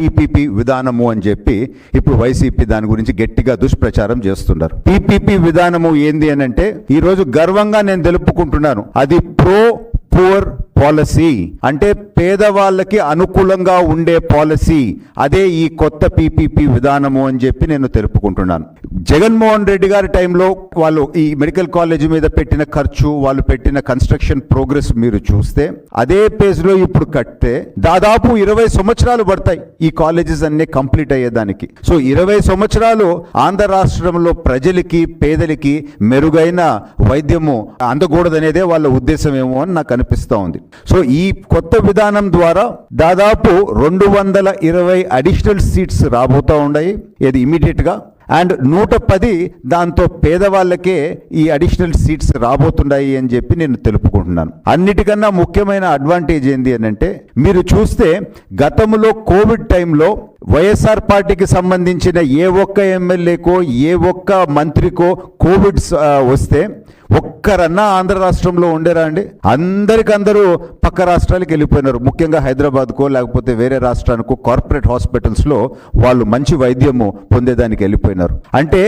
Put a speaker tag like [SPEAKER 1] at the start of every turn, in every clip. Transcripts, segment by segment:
[SPEAKER 1] PPP విధానము అని చెప్పి ఇప్పుడు వైసీపీ దాని గురించి గట్టిగా దుష్ప్రచారం చేస్తున్నారు. పీపీపీ విధానము ఏంది అని అంటే ఈరోజు గర్వంగా నేను తెలుపుకుంటున్నాను. అది ప్రో పూర్ పాలసీ. అంటే పేదవాళ్ళకి అనుకూలంగా ఉండే పాలసీ. అదే ఈ కొత్త పీపీపీ విధానము అని చెప్పి నేను తెలుపుకుంటున్నాను. జగన్మోహన్ రెడ్డి గారి టైంలో వాళ్ళు ఈ మెడికల్ కాలేజ్ మీద పెట్టిన ఖర్చు వాళ్ళు పెట్టిన కన్స్ట్రక్షన్ ప్రోగ్రెస్ మీరు చూస్తే అదే పేజ్లో ఇప్పుడు కట్టే దాదాపు ఇరవై సంవత్సరాలు పడతాయి ఈ కాలేజెస్ అన్నీ కంప్లీట్ అయ్యేదానికి. సో ఇరవై సంవత్సరాలు ఆంధ్ర రాష్ట్రంలో ప్రజలకి పేదలకి మెరుగైన వైద్యము అందకూడదనేదే వాళ్ళ ఉద్దేశం ఏమో అని నాకు అనిపిస్తూ ఉంది. సో ఈ కొత్త విధానం ద్వారా దాదాపు రెండు వందల ఇరవై అడిషనల్ సీట్స్ రాబోతూ ఉన్నాయి. ఇది ఇమీడియట్గా అండ్ నూట పది దాంతో పేదవాళ్ళకే ఈ అడిషనల్ సీట్స్ రాబోతున్నాయి అని చెప్పి నేను తెలుపుకుంటున్నాను. అన్నిటికన్నా ముఖ్యమైన అడ్వాంటేజ్ ఏంటి అని అంటే మీరు చూస్తే గతంలో కోవిడ్ టైంలో వైఎస్ఆర్ పార్టీకి సంబంధించిన ఏ ఒక్క ఎమ్మెల్యేకో ఏ ఒక్క మంత్రికో కోవిడ్ వస్తే ఒక్కరన్నా ఆంధ్ర రాష్ట్రంలో ఉండేరా అండి? అందరికందరూ పక్క రాష్ట్రాలకు వెళ్ళిపోయినారు. ముఖ్యంగా హైదరాబాద్కో లేకపోతే వేరే రాష్ట్రానికో కార్పొరేట్ హాస్పిటల్స్లో వాళ్ళు మంచి వైద్యము పొందేదానికి వెళ్ళిపోయినారు. అంటే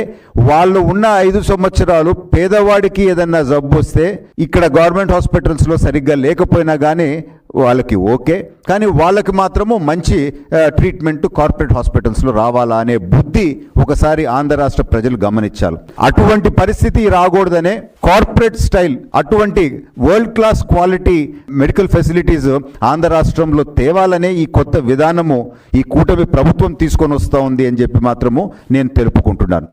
[SPEAKER 1] వాళ్ళు ఉన్న ఐదు సంవత్సరాలు పేదవాడికి ఏదన్నా జబ్బు వస్తే ఇక్కడ గవర్నమెంట్ హాస్పిటల్స్లో సరిగ్గా లేకపోయినా కానీ వాళ్ళకి ఓకే. కానీ వాళ్ళకి మాత్రము మంచి ట్రీట్మెంట్ కార్పొరేట్ హాస్పిటల్స్లో రావాలా అనే బుద్ధి ఒకసారి ఆంధ్ర రాష్ట్ర ప్రజలు గమనించాలి. అటువంటి పరిస్థితి రాకూడదనే కార్పొరేట్ స్టైల్ అటువంటి world class quality medical facilities Andhra రాష్ట్రంలో తేవాలనే ఈ కొత్త విధానము ఈ కూటమి ప్రభుత్వం తీసుకొని వస్తూ ఉంది అని చెప్పి మాత్రము నేను తెలుపుకుంటున్నాను.